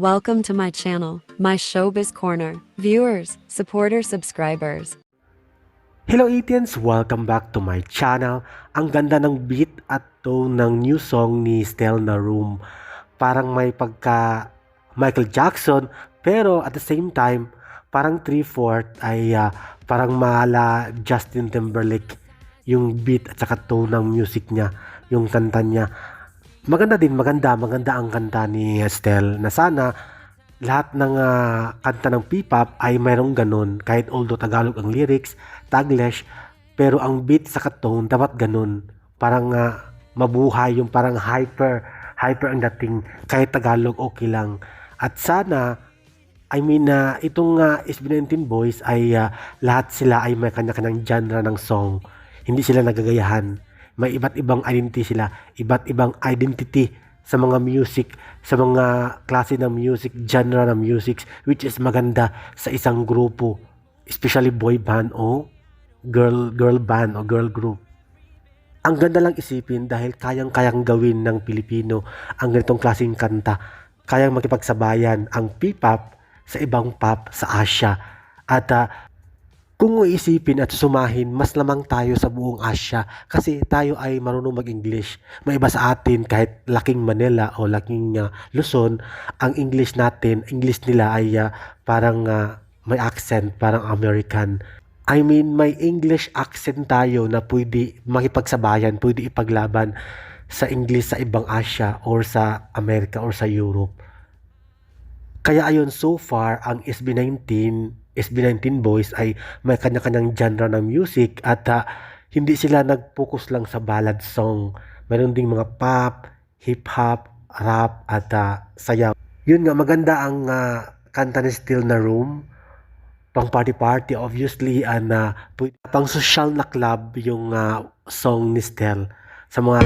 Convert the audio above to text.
Welcome to my channel, my showbiz corner. Viewers, supporters, subscribers. Hello Etians! Welcome back to my channel. Ang ganda ng beat at tone ng new song ni Stel na Room. Parang may pagka Michael Jackson pero at the same time parang 3-4 ay ah, parang mala Justin Timberlake yung beat at saka tone ng music niya, yung kanta niya. Maganda din, maganda, maganda ang kanta ni Estel na sana lahat ng ah, kanta ng P-pop ay mayroong ganun. Kahit although Tagalog ang lyrics, Taglish, pero ang beat sa tone dapat ganun. Parang ah, mabuhay, yung parang hyper, hyper ang dating. Kahit Tagalog, okay lang. At sana, I mean, na itong uh, SB19 Boys ay ah, lahat sila ay may kanya-kanyang genre ng song. Hindi sila nagagayahan. May iba't ibang identity sila, iba't ibang identity sa mga music, sa mga klase ng music, genre ng music, which is maganda sa isang grupo, especially boy band o girl girl band o girl group. Ang ganda lang isipin dahil kayang-kayang gawin ng Pilipino ang ganitong klaseng kanta. Kayang makipagsabayan ang P-pop sa ibang pop sa Asia. At ah, kung iisipin at sumahin, mas lamang tayo sa buong Asia kasi tayo ay marunong mag-English. May iba sa atin kahit laking Manila o laking ah, Luzon, ang English natin, English nila ay ah, parang ah, may accent, parang American. I mean, may English accent tayo na pwede makipagsabayan, pwede ipaglaban sa English sa ibang Asia or sa Amerika or sa Europe. Kaya ayon so far ang SB19, SB19 boys ay may kanya-kanyang genre ng music at ah, hindi sila nag-focus lang sa ballad song. Meron ding mga pop, hip hop, rap at ah, sayaw. Yun nga maganda ang ah, kanta ni Still na Room. Pang party party obviously and pwede- pang social na club yung ah, song ni Stel sa mga